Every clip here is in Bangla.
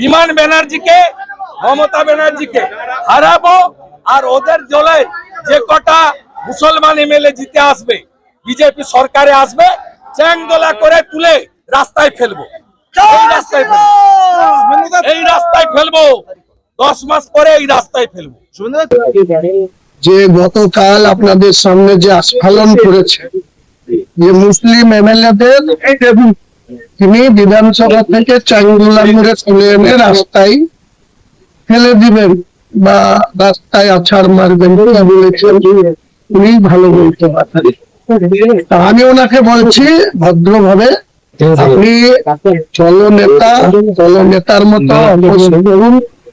বিমান ব্যানার্জিকে, মমতা ব্যানার্জিকে হারাবো আর ওদের জলে যে কটা মুসলমান এমএলএ জিতে আসবে, বিজেপি সরকারে আসবে, চ্যাংদোলা করে তুলে রাস্তায় ফেলব। রাস্তায় ফেলব। এই রাস্তায় ফেলব। দশ মাস পরে এই রাস্তায় ফেলব। যে গতকাল আপনাদের সামনে যে আস্ফালন করেছে, যে মুসলিম এমএলএদের তিনি বিধানসভা থেকে চাঙ্গুলা চলে এনে রাস্তায় ফেলে দিবেন বা রাস্তায় আছাড় মারবেন বলেছেন উনি ভালো বলতে পারেন আমি ওনাকে বলছি ভদ্রভাবে আপনি চলো নেতা চলো নেতার মতো করুন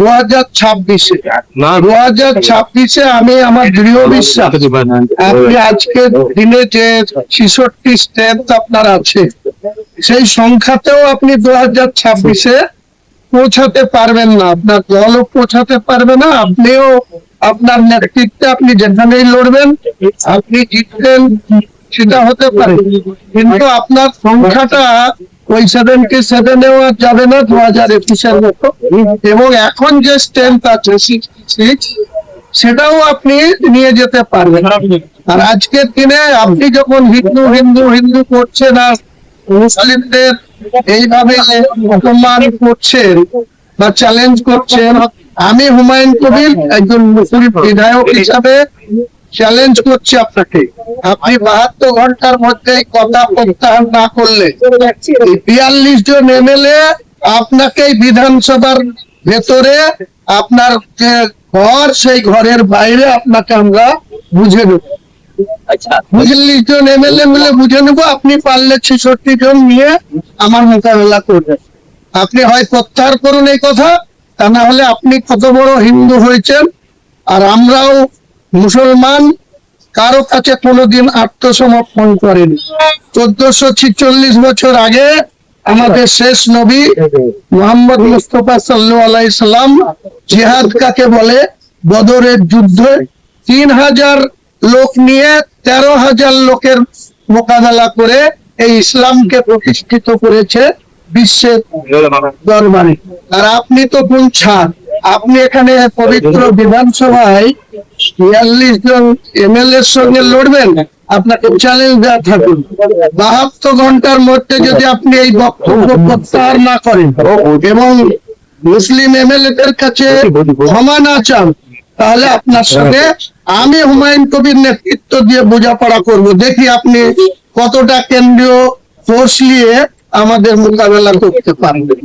দু হাজার ছাব্বিশে। দু হাজার ছাব্বিশে আমি আমার দৃঢ় বিশ্বাস আপনি আজকে দিনে যে ছিষট্টি আপনার আছে সেই সংখ্যাতেও আপনি দু হাজার ছাব্বিশে পৌঁছাতে পারবেন না। আপনার দলও পৌঁছাতে পারবে না আপনিও আপনার নেতৃত্বে আপনি যেখানেই লড়বেন আপনি জিতবেন সেটা হতে পারে। কিন্তু আপনার সংখ্যাটা ওই সেভেন্টি সেভেনেও আর যাবে না, দু হাজার একুশের মতো। এবং এখন যে স্ট্রেংথ আছে সেটাও আপনি নিয়ে যেতে পারবেন। আর আজকের দিনে আপনি যখন হিন্দু হিন্দু হিন্দু করছেন আর মুসলিমদের এইভাবে অপমান করছেন বা চ্যালেঞ্জ করছেন, আমি হুমায়ুন কবির একজন মুসলিম বিধায়ক হিসাবে চ্যালেঞ্জ করছি আপনাকে। আপনি বাহাত্তর ঘণ্টার মধ্যে কথা প্রত্যাহার না করলে বিয়াল্লিশ জন এমএলএ আপনাকে বিধানসভার ভেতরে আপনার যে ঘর সেই ঘরের বাইরে আপনাকে আমরা বুঝে নেব। বিয়াল্লিশ জন এমএলএ মিলে বুঝে নেব আপনি পারলে ছেষট্টি জন নিয়ে আমার মোকাবেলা করবেন। আপনি হয় প্রত্যাহার করুন এই কথা তা না হলে আপনি কত বড় হিন্দু হয়েছেন আর আমরাও মুসলমান কারও কাছে কোনোদিন আত্মসমর্পণ করেনি। চোদ্দশো ছিচল্লিশ বছর আগে আমাদের শেষ নবী মোহাম্মদ মুস্তফা সাল্লু আলাইসাল্লাম জিহাদ কাকে বলে? বদরের যুদ্ধে তিন হাজার লোক নিয়ে তেরো হাজার লোকের মোকাবেলা করে এই ইসলামকে প্রতিষ্ঠিত করেছে বিশ্বের দরবারে। আর আপনি তো কোন ছাড় আপনি এখানে পবিত্র বিধানসভায় জন এমএলএ এর সঙ্গে লড়বেন, আপনাকে চ্যালেঞ্জ দেওয়া থাকুন বাহাত্তর ঘণ্টার মধ্যে যদি আপনি এই বক্তব্য প্রত্যাহার না করেন এবং মুসলিম কাছে ক্ষমা না চান, তাহলে আপনার সঙ্গে আমি হুমায়ুন কবির নেতৃত্ব দিয়ে বোঝাপড়া করব। দেখি আপনি কতটা কেন্দ্রীয় ফোর্স নিয়ে আমাদের মোকাবেলা করতে পারবেন।